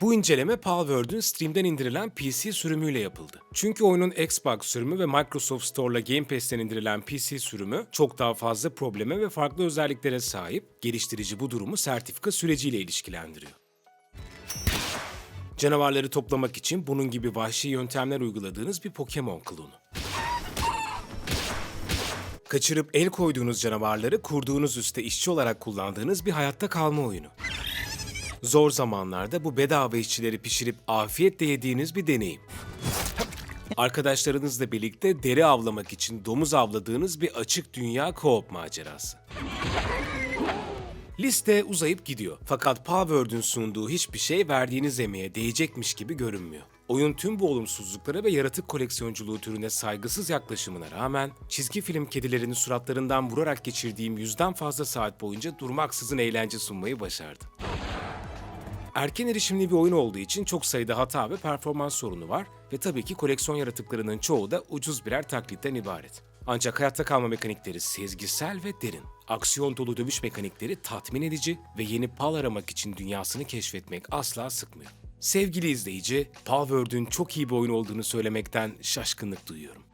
Bu inceleme Palworld'ün Steam'den indirilen PC sürümüyle yapıldı. Çünkü oyunun Xbox sürümü ve Microsoft Store'la Game Pass'ten indirilen PC sürümü çok daha fazla probleme ve farklı özelliklere sahip, geliştirici bu durumu sertifika süreciyle ilişkilendiriyor. Canavarları toplamak için bunun gibi vahşi yöntemler uyguladığınız bir Pokemon klonu. Kaçırıp el koyduğunuz canavarları kurduğunuz üste işçi olarak kullandığınız bir hayatta kalma oyunu. Zor zamanlarda bu bedava işçileri pişirip afiyetle yediğiniz bir deneyim. Arkadaşlarınızla birlikte deri avlamak için domuz avladığınız bir açık dünya co-op macerası. Liste uzayıp gidiyor. Fakat Palworld'ün sunduğu hiçbir şey verdiğiniz emeğe değecekmiş gibi görünmüyor. Oyun tüm bu olumsuzluklara ve yaratık koleksiyonculuğu türüne saygısız yaklaşımına rağmen çizgi film kedilerini suratlarından vurarak geçirdiğim yüzden fazla saat boyunca durmaksızın eğlence sunmayı başardı. Erken erişimli bir oyun olduğu için çok sayıda hata ve performans sorunu var ve tabii ki koleksiyon yaratıklarının çoğu da ucuz birer taklitten ibaret. Ancak hayatta kalma mekanikleri sezgisel ve derin. Aksiyon dolu dövüş mekanikleri tatmin edici ve yeni pal aramak için dünyasını keşfetmek asla sıkmıyor. Sevgili izleyici, Palworld'ün çok iyi bir oyun olduğunu söylemekten şaşkınlık duyuyorum.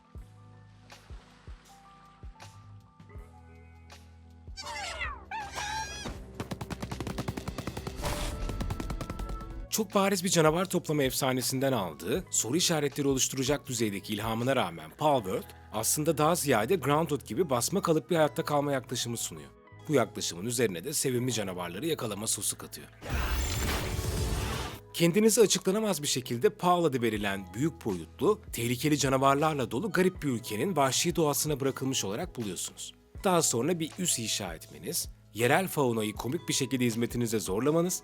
Çok bariz bir canavar toplama efsanesinden aldığı, soru işaretleri oluşturacak düzeydeki ilhamına rağmen Palworld, aslında daha ziyade Grounded gibi basma kalıp bir hayatta kalma yaklaşımı sunuyor. Bu yaklaşımın üzerine de sevimli canavarları yakalama sosu katıyor. Kendinizi açıklanamaz bir şekilde Paul adı verilen büyük boyutlu, tehlikeli canavarlarla dolu garip bir ülkenin vahşi doğasına bırakılmış olarak buluyorsunuz. Daha sonra bir üs inşa etmeniz, yerel faunayı komik bir şekilde hizmetinize zorlamanız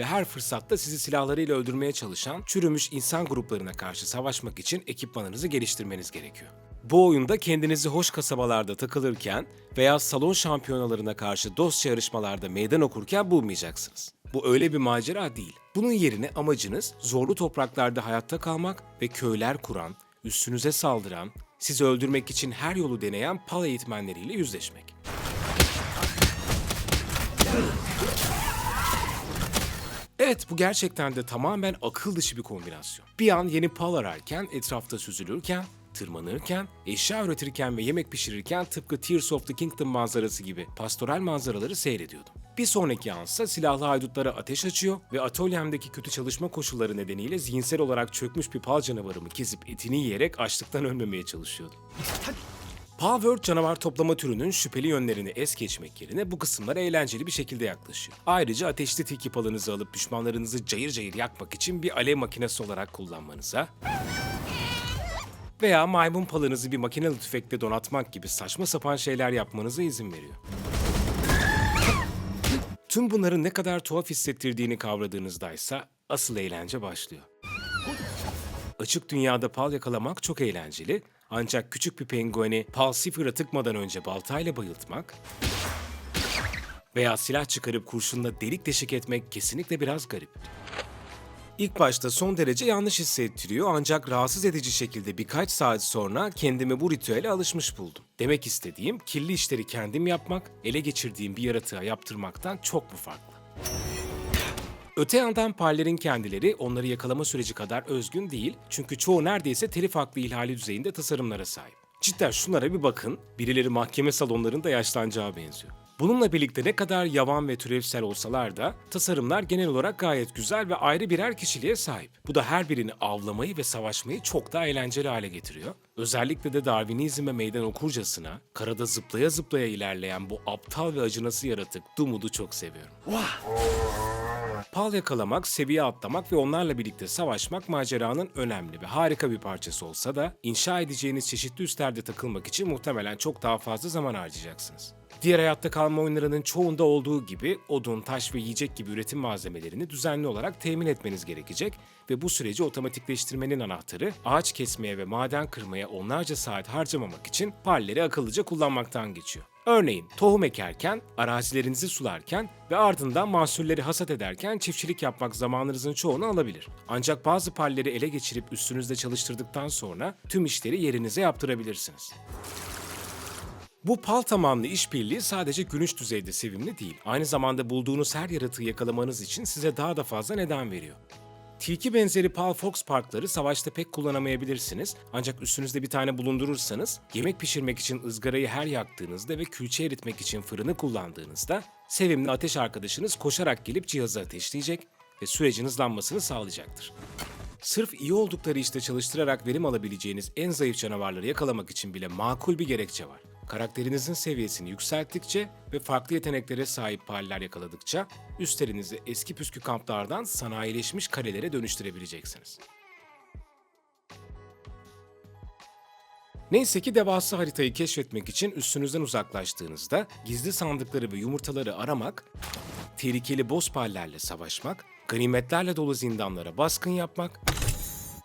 ve her fırsatta sizi silahlarıyla öldürmeye çalışan çürümüş insan gruplarına karşı savaşmak için ekipmanınızı geliştirmeniz gerekiyor. Bu oyunda kendinizi hoş kasabalarda takılırken veya salon şampiyonalarına karşı dostça yarışmalarda meydan okurken bulmayacaksınız. Bu öyle bir macera değil. Bunun yerine amacınız zorlu topraklarda hayatta kalmak ve köyler kuran, üstünüze saldıran, sizi öldürmek için her yolu deneyen pal eğitmenleriyle yüzleşmek. Evet bu gerçekten de tamamen akıl dışı bir kombinasyon. Bir an yeni pal ararken, etrafta süzülürken, tırmanırken, eşya üretirken ve yemek pişirirken tıpkı Tears of the Kingdom manzarası gibi pastoral manzaraları seyrediyordum. Bir sonraki ansa silahlı haydutlara ateş açıyor ve atölyemdeki kötü çalışma koşulları nedeniyle zihinsel olarak çökmüş bir pal canavarımı kesip etini yiyerek açlıktan ölmemeye çalışıyordum. Palworld canavar toplama türünün şüpheli yönlerini es geçmek yerine bu kısımlara eğlenceli bir şekilde yaklaşıyor. Ayrıca ateşli tilki palınızı alıp düşmanlarınızı cayır cayır yakmak için bir alev makinesi olarak kullanmanıza veya maymun palınızı bir makinalı tüfekle donatmak gibi saçma sapan şeyler yapmanıza izin veriyor. Tüm bunların ne kadar tuhaf hissettirdiğini kavradığınızda ise asıl eğlence başlıyor. Açık dünyada pal yakalamak çok eğlenceli ancak küçük bir pengueni pal sıfıra tıkmadan önce baltayla bayıltmak veya silah çıkarıp kurşunla delik deşik etmek kesinlikle biraz garip. İlk başta son derece yanlış hissettiriyor ancak rahatsız edici şekilde birkaç saat sonra kendimi bu ritüele alışmış buldum. Demek istediğim kirli işleri kendim yapmak, ele geçirdiğim bir yaratığa yaptırmaktan çok mu farklı? Öte yandan pallerin kendileri onları yakalama süreci kadar özgün değil çünkü çoğu neredeyse telif hakkı ihlali düzeyinde tasarımlara sahip. Cidden şunlara bir bakın, birileri mahkeme salonlarında yaşlanacağı benziyor. Bununla birlikte ne kadar yavan ve türevsel olsalar da tasarımlar genel olarak gayet güzel ve ayrı birer kişiliğe sahip. Bu da her birini avlamayı ve savaşmayı çok daha eğlenceli hale getiriyor. Özellikle de Darwinizme meydan okurcasına, karada zıplaya zıplaya ilerleyen bu aptal ve acınası yaratık Dumud'u çok seviyorum. Pal yakalamak, seviye atlamak ve onlarla birlikte savaşmak maceranın önemli ve harika bir parçası olsa da inşa edeceğiniz çeşitli üslerde takılmak için muhtemelen çok daha fazla zaman harcayacaksınız. Diğer hayatta kalma oyunlarının çoğunda olduğu gibi odun, taş ve yiyecek gibi üretim malzemelerini düzenli olarak temin etmeniz gerekecek ve bu süreci otomatikleştirmenin anahtarı ağaç kesmeye ve maden kırmaya onlarca saat harcamamak için palleri akıllıca kullanmaktan geçiyor. Örneğin tohum ekerken, arazilerinizi sularken ve ardından mahsulleri hasat ederken çiftçilik yapmak zamanınızın çoğunu alabilir. Ancak bazı palleri ele geçirip üstünüzde çalıştırdıktan sonra tüm işleri yerinize yaptırabilirsiniz. Bu pal tabanlı işbirliği sadece gülünç düzeyde sevimli değil, aynı zamanda bulduğunuz her yaratığı yakalamanız için size daha da fazla neden veriyor. Tilki benzeri Pal Fox parkları savaşta pek kullanamayabilirsiniz ancak üstünüzde bir tane bulundurursanız yemek pişirmek için ızgarayı her yaktığınızda ve külçe eritmek için fırını kullandığınızda sevimli ateş arkadaşınız koşarak gelip cihazı ateşleyecek ve sürecin hızlanmasını sağlayacaktır. Sırf iyi oldukları işte çalıştırarak verim alabileceğiniz en zayıf canavarları yakalamak için bile makul bir gerekçe var. Karakterinizin seviyesini yükselttikçe ve farklı yeteneklere sahip paller yakaladıkça üstlerinizi eski püskü kamplardan sanayileşmiş kalelere dönüştürebileceksiniz. Neyse ki devasa haritayı keşfetmek için üstünüzden uzaklaştığınızda gizli sandıkları ve yumurtaları aramak, tehlikeli boss pallerle savaşmak, ganimetlerle dolu zindanlara baskın yapmak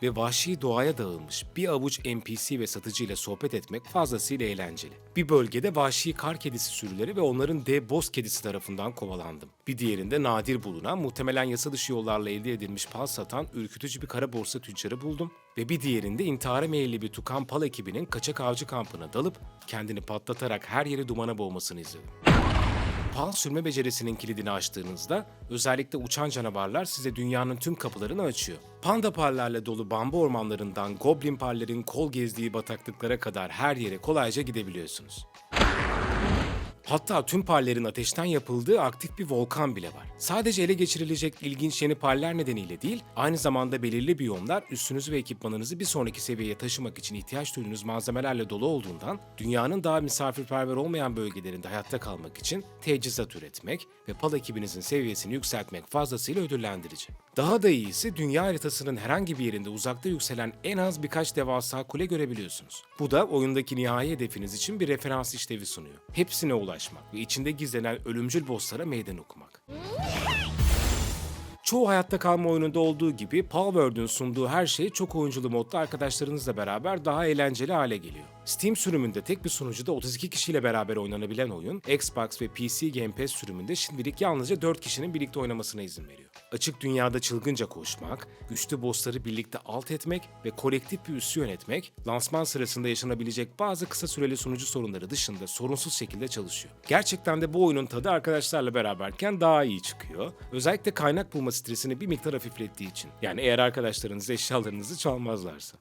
ve vahşi doğaya dağılmış bir avuç NPC ve satıcıyla sohbet etmek fazlasıyla eğlenceli. Bir bölgede vahşi kar kedisi sürüleri ve onların dev boz kedisi tarafından kovalandım. Bir diğerinde nadir bulunan, muhtemelen yasa dışı yollarla elde edilmiş pal satan ürkütücü bir kara borsa tüccarı buldum. Ve bir diğerinde intihara meyilli bir tukan pal ekibinin kaçak avcı kampına dalıp kendini patlatarak her yeri dumana boğmasını izledim. Pal sürme becerisinin kilidini açtığınızda özellikle uçan canavarlar size dünyanın tüm kapılarını açıyor. Panda pallerle dolu bambu ormanlarından goblin pallerin kol gezdiği bataklıklara kadar her yere kolayca gidebiliyorsunuz. Hatta tüm pallerin ateşten yapıldığı aktif bir volkan bile var. Sadece ele geçirilecek ilginç yeni paller nedeniyle değil, aynı zamanda belirli biyomlar üstünüzü ve ekipmanınızı bir sonraki seviyeye taşımak için ihtiyaç duyduğunuz malzemelerle dolu olduğundan, dünyanın daha misafirperver olmayan bölgelerinde hayatta kalmak için teçhizat üretmek ve pal ekibinizin seviyesini yükseltmek fazlasıyla ödüllendirici. Daha da iyisi dünya haritasının herhangi bir yerinde uzakta yükselen en az birkaç devasa kule görebiliyorsunuz. Bu da oyundaki nihai hedefiniz için bir referans işlevi sunuyor. Hepsine ulaşmak ve içinde gizlenen ölümcül bosslara meydan okumak. Çoğu hayatta kalma oyununda olduğu gibi Palworld'ün sunduğu her şey çok oyunculu modda arkadaşlarınızla beraber daha eğlenceli hale geliyor. Steam sürümünde tek bir sunucuda 32 kişiyle beraber oynanabilen oyun, Xbox ve PC Game Pass sürümünde şimdilik yalnızca 4 kişinin birlikte oynamasına izin veriyor. Açık dünyada çılgınca koşmak, güçlü bossları birlikte alt etmek ve kolektif bir üssü yönetmek, lansman sırasında yaşanabilecek bazı kısa süreli sunucu sorunları dışında sorunsuz şekilde çalışıyor. Gerçekten de bu oyunun tadı arkadaşlarla beraberken daha iyi çıkıyor. Özellikle kaynak bulma stresini bir miktar hafiflettiği için. Yani eğer arkadaşlarınız eşyalarınızı çalmazlarsa.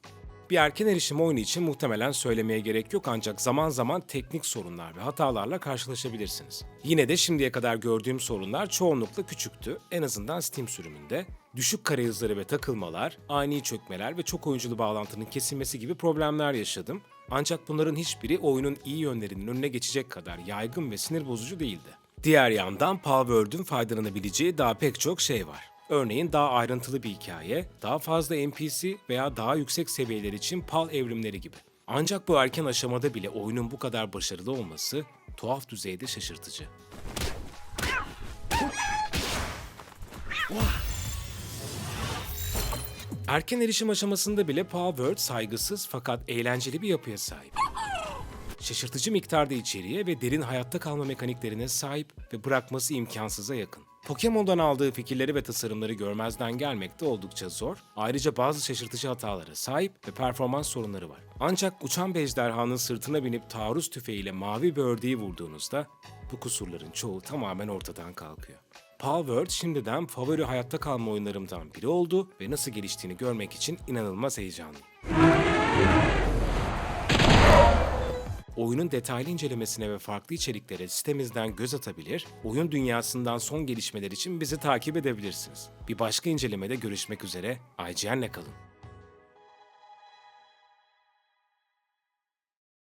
Bir erken erişim oyunu için muhtemelen söylemeye gerek yok ancak zaman zaman teknik sorunlar ve hatalarla karşılaşabilirsiniz. Yine de şimdiye kadar gördüğüm sorunlar çoğunlukla küçüktü, en azından Steam sürümünde. Düşük kare hızları ve takılmalar, ani çökmeler ve çok oyunculu bağlantının kesilmesi gibi problemler yaşadım. Ancak bunların hiçbiri oyunun iyi yönlerinin önüne geçecek kadar yaygın ve sinir bozucu değildi. Diğer yandan Palworld'ün faydalanabileceği daha pek çok şey var. Örneğin daha ayrıntılı bir hikaye, daha fazla NPC veya daha yüksek seviyeler için PAL evrimleri gibi. Ancak bu erken aşamada bile oyunun bu kadar başarılı olması tuhaf düzeyde şaşırtıcı. Erken erişim aşamasında bile Palworld saygısız fakat eğlenceli bir yapıya sahip. Şaşırtıcı miktarda içeriğe ve derin hayatta kalma mekaniklerine sahip ve bırakması imkansıza yakın. Pokemon'dan aldığı fikirleri ve tasarımları görmezden gelmek de oldukça zor. Ayrıca bazı şaşırtıcı hatalara sahip ve performans sorunları var. Ancak uçan bir ejderhanın sırtına binip taarruz tüfeğiyle mavi bir ördeği vurduğunuzda bu kusurların çoğu tamamen ortadan kalkıyor. Palworld şimdiden favori hayatta kalma oyunlarımdan biri oldu ve nasıl geliştiğini görmek için inanılmaz heyecanlıyım. Oyunun detaylı incelemesine ve farklı içeriklere sitemizden göz atabilir, oyun dünyasından son gelişmeler için bizi takip edebilirsiniz. Bir başka incelemede görüşmek üzere, IGN'le kalın.